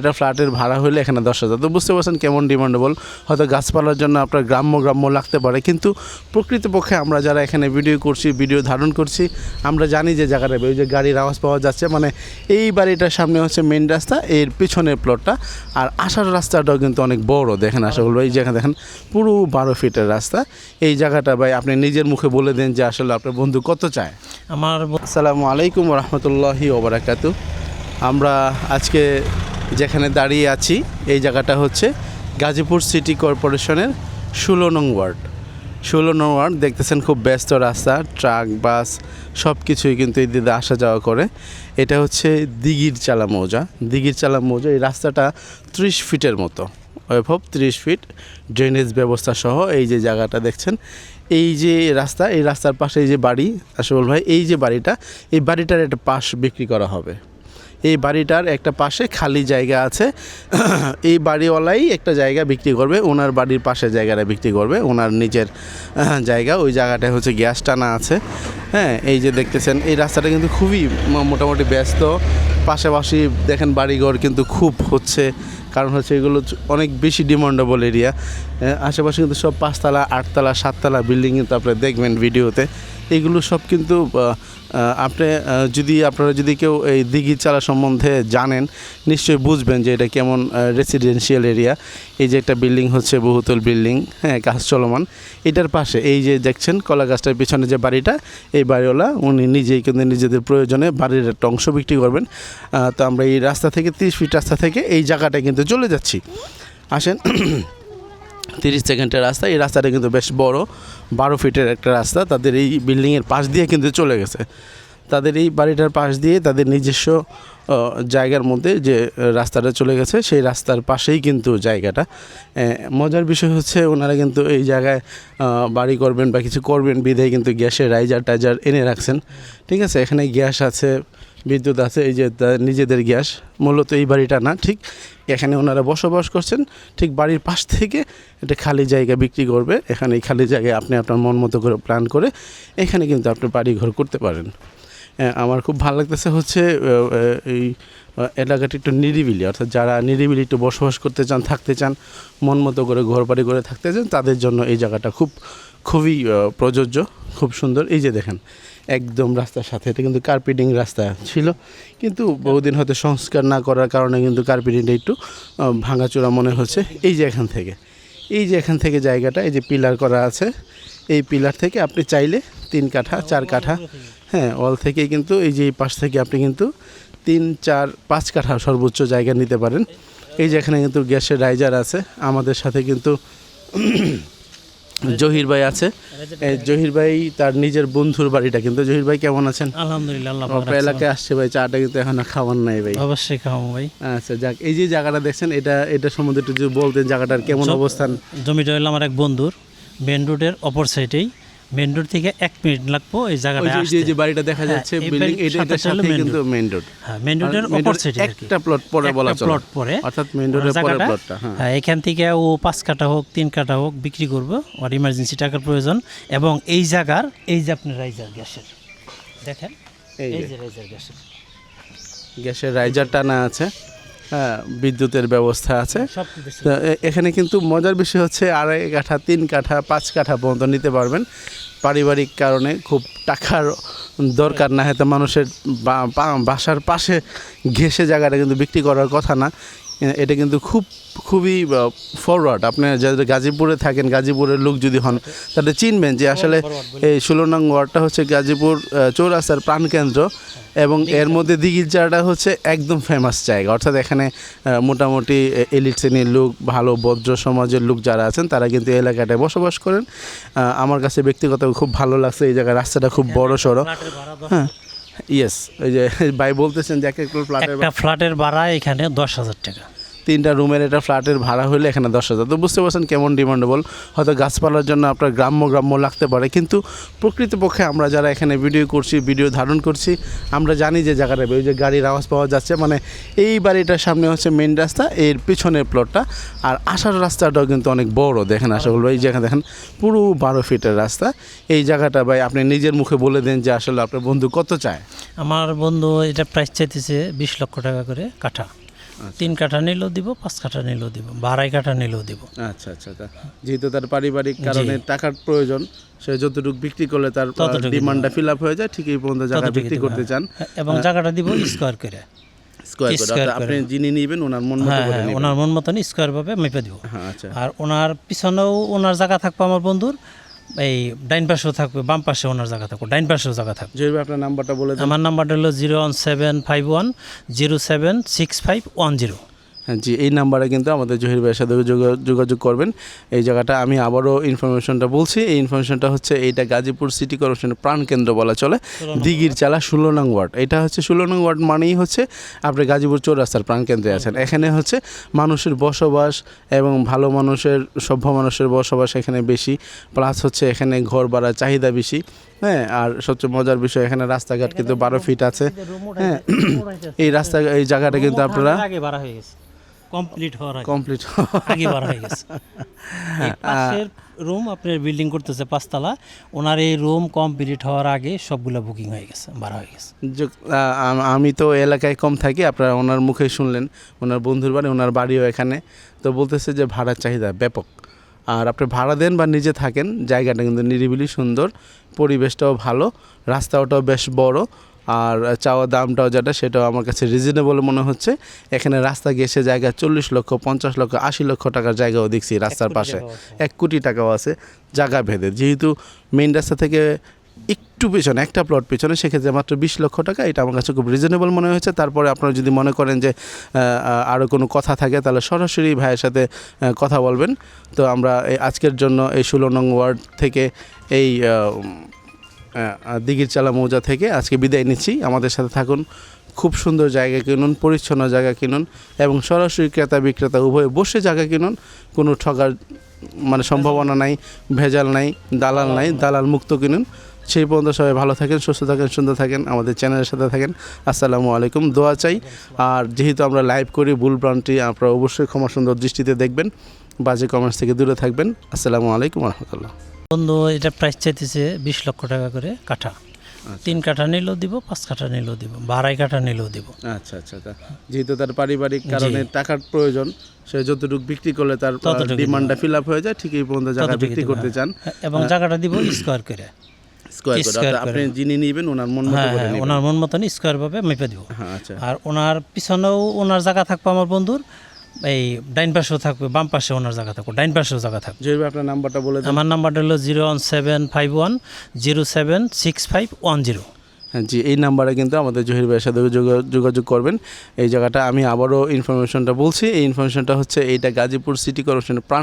এটা ফ্ল্যাটের ভাড়া হলে এখানে দশ হাজার। তো বুঝতে পারছেন কেমন ডিমান্ডেবল হয়তো গাছপালার জন্য আপনার গ্রাম্য গ্রাম্য লাগতে পারে। কিন্তু প্রকৃতপক্ষে আমরা যারা এখানে ভিডিও করছি ভিডিও ধারণ করছি আমরা জানি যে জায়গাটা ওই যে গাড়ির আওয়াজ পাওয়া যাচ্ছে। মানে এই বাড়িটার সামনে হচ্ছে মেন রাস্তা এর পিছনের প্লটটা আর আসার রাস্তাটাও কিন্তু অনেক বড়। দেখেন আশা বলব এই জায়গা দেখেন পুরো বারো ফিটের রাস্তা। এই জায়গাটা ভাই আপনি নিজের মুখে বলে দেন যে আসলে আপনার বন্ধু কত চায়। আমার আসসালামু আলাইকুম রহমতুল্লাহি ওবরাকাতু আমরা আজকে যেখানে দাঁড়িয়ে আছি, এই জায়গাটা হচ্ছে গাজীপুর সিটি কর্পোরেশনের ষোলো নং ওয়ার্ড। ষোলো নং ওয়ার্ড দেখতেছেন খুব ব্যস্ত রাস্তা, ট্রাক, বাস সব কিছুই কিন্তু এই দিকে আসা যাওয়া করে। এটা হচ্ছে দিঘির চালা মৌজা। দিঘির চালা মৌজা, এই রাস্তাটা ত্রিশ ফিটের মতো। ওয়েভব ত্রিশ ফিট ড্রেনেজ ব্যবস্থা সহ এই যে জায়গাটা দেখছেন, এই যে রাস্তা, এই রাস্তার পাশে এই যে বাড়ি আসল ভাই, এই যে বাড়িটা, এই বাড়িটার একটা পাশ বিক্রি করা হবে। এই বাড়িটার একটা পাশে খালি জায়গা আছে। এই বাড়িওয়ালাই একটা জায়গা বিক্রি করবে, ওনার বাড়ির পাশে জায়গাটা বিক্রি করবে, ওনার নিজের জায়গা। ওই জায়গাটায় হচ্ছে গ্যাস টানা আছে। হ্যাঁ এই যে দেখতেছেন, এই রাস্তাটা কিন্তু খুবই মোটামুটি ব্যস্ত। পাশাপাশি দেখেন বাড়িঘর কিন্তু খুব হচ্ছে, কারণ হচ্ছে এগুলো অনেক বেশি ডিমান্ডেবল এরিয়া আশেপাশে কিন্তু সব পাঁচতলা, আটতলা, সাততলা বিল্ডিং কিন্তু আপনারা দেখবেন ভিডিওতে। এগুলো সব কিন্তু আপনি যদি আপনারা যদি কেউ এই দিঘি চালা সম্বন্ধে জানেন, নিশ্চয়ই বুঝবেন যে এটা কেমন রেসিডেন্সিয়াল এরিয়া এই যে একটা বিল্ডিং হচ্ছে, বহুতল বিল্ডিং হ্যাঁ কাজ চলমান। এটার পাশে, এই যে দেখছেন, কলা গাছটার পিছনে যে বাড়িটা, এই বাড়িওয়ালা উনি নিজেই কিন্তু নিজেদের প্রয়োজনে বাড়ির একটা অংশ বিক্রি করবেন। তো আমরা এই রাস্তা থেকে, তিরিশ ফিট রাস্তা থেকে এই জায়গাটায় কিন্তু চলে যাচ্ছি। আসেন। তিরিশ সেকেন্ডের রাস্তা, এই রাস্তাটা কিন্তু বেশ বড়, বারো ফিটের একটা রাস্তা, তাদের এই বিল্ডিংয়ের পাশ দিয়ে কিন্তু চলে গেছে। তাদের এই বাড়িটার পাশ দিয়ে তাদের নিজস্ব জায়গার মধ্যে যে রাস্তাটা চলে গেছে, সেই রাস্তার পাশেই কিন্তু জায়গাটা। মজার বিষয় হচ্ছে ওনারা কিন্তু এই জায়গায় বাড়ি করবেন বা কিছু করবেন, বিধেয় কিন্তু গ্যাসের রাইজার টাইজার এনে রাখছেন। ঠিক আছে? এখানে গ্যাস আছে, বিদ্যুৎ আছে, এই যে নিজেদের গ্যাস, মূলত এই বাড়িটা না, ঠিক? এখানে ওনারা বসবাস করছেন, ঠিক বাড়ির পাশ থেকে একটা খালি জায়গা বিক্রি করবে। এখানে এই খালি জায়গায় আপনি আপনার মন মতো করে প্ল্যান করে এখানে কিন্তু আপনি বাড়ি ঘর করতে পারেন। আমার খুব ভালো লাগতেছে হচ্ছে এই এলাকাটি একটু নিরিবিলি, অর্থাৎ যারা নিরিবিলি একটু বসবাস করতে চান, থাকতে চান, মন মতো করে ঘর বাড়ি করে থাকতে চান, তাদের জন্য এই জায়গাটা খুব, খুবই প্রযোজ্য, খুব সুন্দর। এই যে দেখেন, একদম রাস্তার সাথে, এটা কিন্তু কার্পেটিং রাস্তা ছিল, কিন্তু বহুদিন হয়তো সংস্কার না করার কারণে কিন্তু কার্পেটিংটা একটু ভাঙাচোরা মনে হচ্ছে। এই যে এখান থেকে, এই যে এখান থেকে জায়গাটা, এই যে পিলার করা আছে, এই পিলার থেকে আপনি চাইলে তিন কাঠা, চার কাঠা হ্যাঁ অল থেকেই কিন্তু এই যে এই পাশ থেকে আপনি কিন্তু তিন চার পাঁচ কাঠা সর্বোচ্চ জায়গা নিতে পারেন। এই যে এখানে কিন্তু গ্যাসের রাইজার আছে আমাদের সাথে কিন্তু জহির ভাই আছে। জহির ভাই তার নিজের বন্ধুর বাড়িটা কিন্তু। জহির ভাই কেমন আছেন? আলহামদুলিল্লাহ এলাকায় আসছে ভাই চাটা কিন্তু এখনও খাওয়ার নাই ভাই। অবশ্যই খাওয়াবো ভাই। আচ্ছা যাক এই যে জায়গাটা দেখছেন এটা এটা সম্বন্ধে একটু বলতেন জায়গাটার কেমন অবস্থান। জমিটা হলো আমার এক বন্ধুর মেন রোডের অপর সাইডেই মেন রোড থেকে এক মিনিট লাগবো এই জায়গাটা যে বাড়িটা দেখা হ্যাঁ, যাচ্ছে বিল্ডিং এটা সাথে কিন্তু মেইন রোড হ্যাঁ মেন রোডের অপর সাইডে একটা প্লট পরে বলা চলে। প্লট পরে। অর্থাৎ মেইন রোডের পরে প্লটটা হ্যাঁ। এখান থেকে ও পাঁচ কাটা হোক তিন কাটা হোক বিক্রি করব। আর ইমার্জেন্সি টাকার প্রয়োজন। এবং এই জায়গার এই যে আপনার রাইজার গ্যাসের দেখেন? এই যে। রাইজার গ্যাসের। গ্যাসের রাইজার টানা আছে। বিদ্যুতের ব্যবস্থা আছে। এখানে কিন্তু মজার বিষয় হচ্ছে আড়াই কাঠা তিন কাঠা পাঁচ কাঠা পর্যন্ত নিতে পারবেন। পারিবারিক কারণে খুব টাকার দরকার না হয়তো মানুষের বাসার পাশে ঘেসে জায়গাটা কিন্তু বিক্রি করার কথা না। এটা কিন্তু খুব খুবই ফরওয়ার্ড আপনি যাদের গাজীপুরে থাকেন গাজীপুরের লোক যদি হন তাহলে চিনবেন যে আসলে এই ষোলো নং ওয়ার্ডটা হচ্ছে গাজীপুর চৌরাস্তার প্রাণকেন্দ্র এবং এর মধ্যে দিঘির জায়গাটা হচ্ছে একদম ফেমাস জায়গা। অর্থাৎ এখানে মোটামুটি এলিট শ্রেণির লোক ভালো ভদ্র সমাজের লোক যারা আছেন তারা কিন্তু এই এলাকাটায় বসবাস করেন। আমার কাছে ব্যক্তিগত খুব ভালো লাগছে এই জায়গায় রাস্তাটা খুব বড় সড়ো হ্যাঁ। ইয়েস ওই যে ভাই বলতেছেন যে এক একটা ফ্ল্যাটের ভাড়া এখানে দশ হাজার টাকা। তিনটা রুমের এটা ফ্ল্যাটের ভাড়া হলে এখানে দশ হাজার। তো বুঝতে পারছেন কেমন ডিমান্ডেবল হয়তো গাছপালার জন্য আপনার গ্রাম্য গ্রাম্য লাগতে পারে। কিন্তু প্রকৃতপক্ষে আমরা যারা এখানে ভিডিও করছি ভিডিও ধারণ করছি, আমরা জানি যে জায়গাটা, ওই যে গাড়ির আওয়াজ পাওয়া যাচ্ছে। মানে এই বাড়িটার সামনে হচ্ছে মেন রাস্তা, এর পিছনের প্লটটা আর আসার রাস্তাটাও কিন্তু অনেক বড়। দেখেন আশা বলব এই জায়গা দেখেন, পুরো বারো ফিটের রাস্তা। এই জায়গাটা ভাই, আপনি নিজের মুখে বলে দেন যে আসলে আপনার বন্ধু কত চায়। আমার বন্ধু এটা প্রাইস চাইতেছে বিশ লক্ষ টাকা করে কাঠা। তিন কাঠা নিলেও দিব পাঁচ কাঠা নিলেও দিব বা আড়াই কাঠা নিলেও দিব। আচ্ছা আচ্ছা যেহেতু তার পারিবারিক কারণে টাকার প্রয়োজন সে যতটুকু বিক্রি করলে তার ডিমান্ডটা ফিল আপ হয়ে যায় ঠিক এই পর্যন্ত জায়গা বিক্রি করতে চান। হ্যাঁ, এবং জায়গাটা দিব স্কোয়ার করে। আপনি যিনি নিবেন ওনার মন মতো হ্যাঁ হ্যাঁ ওনার মন মতন স্কোয়ার ভাবে মেপে দিব। আচ্ছা। আর ওনার পিছনেও ওনার জায়গা থাকবে আমার বন্ধুর এই ডাইন পাশেও থাকবে বাম পাশে ওনার জায়গা থাকবে ডাইন পাশেও জায়গা থাকবে। ভাই আপনার নাম্বারটা বলে আমার নাম্বারটা হলো zero one seven five one zero seven six five one zero. জি এই নাম্বারে কিন্তু আমাদের জহির ভাইয়ের সাথে যোগা- যোগাযোগ করবেন। এই জায়গাটা আমি আবারও ইনফরমেশনটা বলছি। এই ইনফরমেশনটা হচ্ছে এইটা গাজীপুর সিটি কর্পোরেশনের প্রাণকেন্দ্র বলা চলে। দিঘির চালা ষোলো নং ওয়ার্ড। এটা হচ্ছে ষোলো নং ওয়ার্ড মানেই হচ্ছে আপনি গাজীপুর চৌরাস্তার প্রাণকেন্দ্রে আছেন। এখানে হচ্ছে মানুষের বসবাস এবং ভালো মানুষের সভ্য মানুষের বসবাস এখানে বেশি। প্লাস হচ্ছে এখানে ঘর ভাড়ার চাহিদা বেশি। হ্যাঁ আর সবচেয়ে মজার বিষয় এখানে রাস্তাঘাট কিন্তু বারো ফিট আছে। হ্যাঁ এই রাস্তা এই জায়গাটা কিন্তু আপনারা হয়ে গেছে। কমপ্লিট হওয়ার আগে। কমপ্লিট আগে বাড়া হয়ে গেছে। পাশের রুম আপনার বিল্ডিং করতেছে পাঁচতলা ওনার এই রুম কমপ্লিট হওয়ার আগে সবগুলো বুকিং হয়ে গেছে বাড়া হয়ে গেছে। আমি তো এলাকায় কম থাকি আপনারা ওনার মুখে শুনলেন ওনার বন্ধুর বাড়ি ওনার বাড়িও এখানে। তো বলতেছে যে ভাড়ার চাহিদা ব্যাপক। আর আপনি ভাড়া দেন বা নিজে থাকেন জায়গাটা কিন্তু নিরিবিলি সুন্দর পরিবেশটাও ভালো রাস্তাটাও বেশ বড় আর চাওয়া দামটাও যেটা সেটাও আমার কাছে রিজনেবল মনে হচ্ছে। এখানে রাস্তা গেছে জায়গা চল্লিশ লক্ষ পঞ্চাশ লক্ষ আশি লক্ষ টাকার জায়গাও দেখছি রাস্তার পাশে। এক কোটি টাকাও আছে জায়গা ভেদে। যেহেতু মেইন রাস্তা থেকে একটু পিছনে একটা প্লট পিছনে সেক্ষেত্রে মাত্র বিশ লক্ষ টাকা এটা আমার কাছে খুব রিজনেবল মনে হয়েছে। তারপরে আপনারা যদি মনে করেন যে আরও কোনো কথা থাকে তাহলে সরাসরি ভাইয়ের সাথে কথা বলবেন। তো আমরা এই আজকের জন্য এই ষোলো নং ওয়ার্ড থেকে এই দিঘির চালা মৌজা থেকে আজকে বিদায় নিচ্ছি। আমাদের সাথে থাকুন। খুব সুন্দর জায়গা কিনুন, পরিচ্ছন্ন জায়গা কিনুন এবং সরাসরি ক্রেতা বিক্রেতা উভয়ে বসে জায়গা কিনুন। কোনো ঠগার মানে সম্ভাবনা নাই, ভেজাল নাই, দালাল নাই, দালাল মুক্ত কিনুন। সেই পর্যন্ত সবাই ভালো থাকেন, সুস্থ থাকেন, সুন্দর থাকেন, আমাদের চ্যানেলের সাথে থাকেন। আসসালামু আলাইকুম, দোয়া চাই। আর যেহেতু আমরা লাইভ করি ভুল প্রান্তি আপনারা অবশ্যই ক্ষমা সুন্দর দৃষ্টিতে দেখবেন, বাজে কমেন্টস থেকে দূরে থাকবেন। আসসালামু আলাইকুম রহমতুল্লাহ। বন্ধু এটা প্রাইস চাইতেছে বিশ লক্ষ টাকা করে কাঠা। তিন কাঠা নিলেও দিব পাঁচ কাঠা নিলেও দিব বা আড়াই কাঠা নিলেও দিব। আচ্ছা আচ্ছা যেহেতু তার পারিবারিক কারণে টাকার প্রয়োজন সে যতটুকু বিক্রি করলে তার ডিমান্ডটা ফিল আপ হয়ে যায় ঠিক এই পর্যন্ত জায়গা বিক্রি করতে চান। হ্যাঁ, এবং জায়গাটা দিব স্কোয়ার করে। স্কোয়ার আপনি যিনি নিবেন ওনার মন মতো হ্যাঁ হ্যাঁ ওনার মন মতন স্কোয়ার ভাবে মেপে দিব। আচ্ছা। আর ওনার পিছনেও ওনার জায়গা থাকবে আমার বন্ধুর। এই ডাইন পাশেও থাকবে বাম পাশে ওনার জায়গা থাকবে ডাইন পাশেও জায়গা থাকবে। জহির আপনার নাম্বারটা বলে আমার নাম্বারটা হলো zero one seven five one zero seven six five one zero. হ্যাঁ জি এই নাম্বারে কিন্তু আমাদের জহির ভাইয়ের সাথে যোগা- যোগাযোগ করবেন। এই জায়গাটা আমি আবারও ইনফরমেশনটা বলছি। এই ইনফরমেশনটা হচ্ছে এইটা গাজীপুর সিটি কর্পোরেশনের প্রাণ